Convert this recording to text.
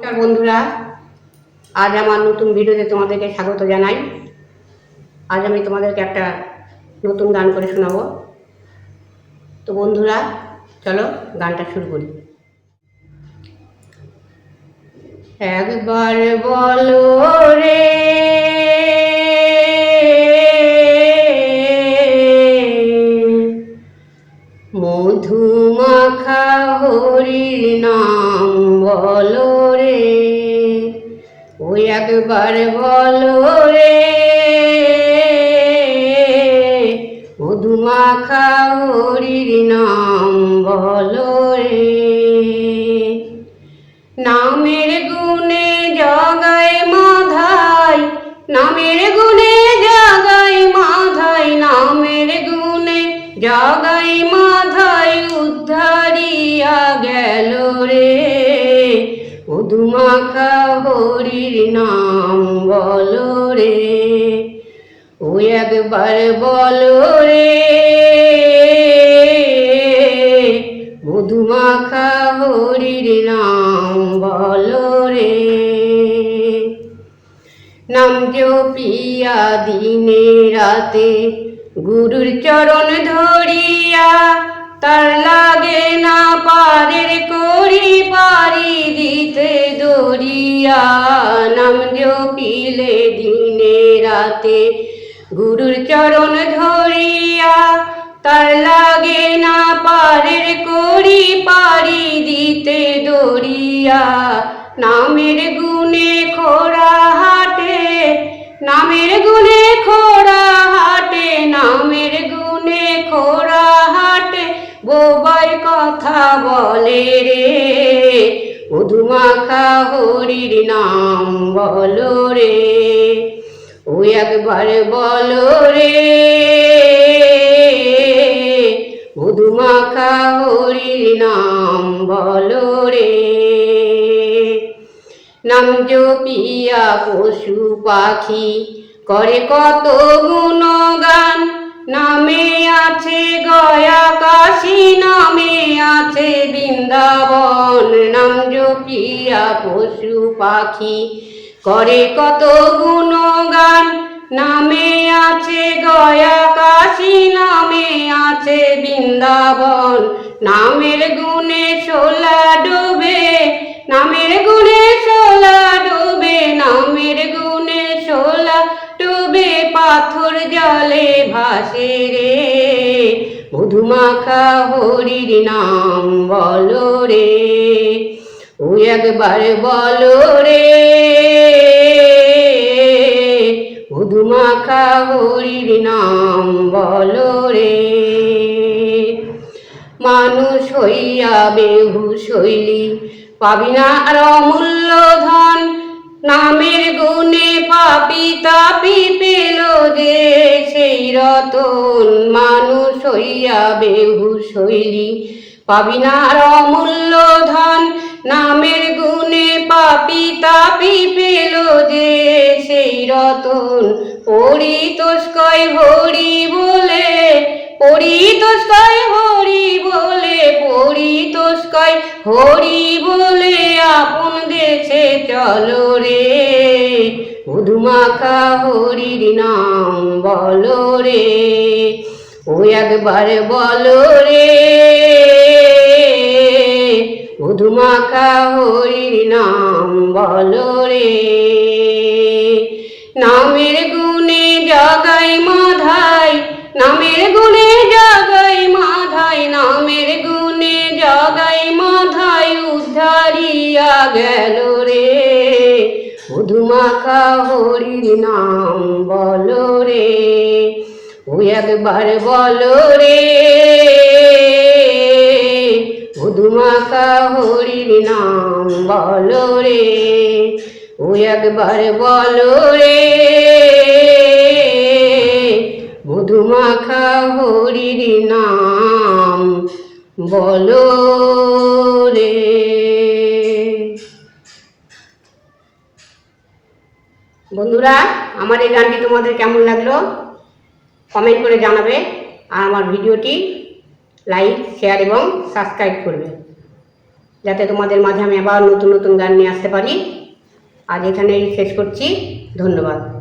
নমস্কার বন্ধুরা, আজ আমার নতুন ভিডিওতে তোমাদেরকে স্বাগত জানাই। আজ আমি তোমাদেরকে একটা নতুন গান করে শোনাবো। তো বন্ধুরা, চলো গানটা শুরু করি। একবার বলো রে বলো রে ওই একবার বলো রে। মধুমাখা হরির নাম বলো রে। নামের গুণে জগাই মাধাই নামের গুণে জগাই মাধাই নামের গুণে জগাই মাধাই উদ্ধারিয়া গেল রে। মধুমাখা হরির নাম বলো রে। ও একবার বলো রে। মধুমাখা হরির নাম বলো রে। নাম জপিয়া দিনে রাতে গুরুর চরণ ধরিয়া তার লাগে না পারের করি পারি দিতে দরিয়া। নাম জপিলে দিনে রাতে গুরুর চরণ ধরিয়া। তার লাগে না পারের করি পারি দিতে দরিয়া। নামের গুণে খোরা হাটে, নামের কথা বলে রে। মধুমাখা হরির নাম বলো রে। ও একবার বলো রে। মধুমাখা হরির নাম বলো রে। নাম জপিয়া পশু পাখি করে কত গুণগান। নামে আছে আছে বৃন্দাবন, নাম জপিয়া পশু পাখি। করে কত গুণগান, নামে আছে গয়া কাশী, নামে আছে বৃন্দাবন। নামের গুণে সোলা ডুবে, নামের গুণে সোলা ডুবে, নামের গুণে সোলা ডুবে, পাথর জলে ভাসে রে। মধুমাখা হরির নাম বলো রে, ও একবার বলো রে। মধুমাখা হরির নাম বলো রে, মানুষ হইয়া বেহুশ হইলি, পাবি না আর অমূল্য ধন, নামের গুণে পাপি তাপি পেল যে সেই রতন মানুষ হইয়া বেহুশ হইলি। পাবি না অমূল্য ধন, নামের গুণে পাপি তাপি পেল যে সেই রতন। পরিতোষকয় হরি বলে, পরিতোষকয় হরি বলে, পরিতোষকয় হরি বলে আপন দেশে চলো রে। মধুমাখা হরির নাম বলো রে। ও একবার বলো রে মধুমাখা হরির নাম বলো রে। নামের গুণে জগাই মাধাই, নামের গুণে জগাই মাধাই, নামের গুণে জগাই মাধাই উদ্ধারিয়া গেল রে। মধুমাখা হরির নাম বলো রে। ও একবার বলো রে মধুমাখা হরির নাম বলো রে ও একবার বলো রে মধুমাখা হরির নাম বলো রে। বন্ধুরা, আমার এই গানটি তোমাদের কেমন লাগল? কমেন্ট করে জানাবে আর আমার ভিডিওটি লাইক শেয়ার এবং সাবস্ক্রাইব করবে। যাতে তোমাদের মাঝে আমি আবার নতুন নতুন গান নিয়ে আসতে পারি। আজ এখানেই শেষ করছি। ধন্যবাদ।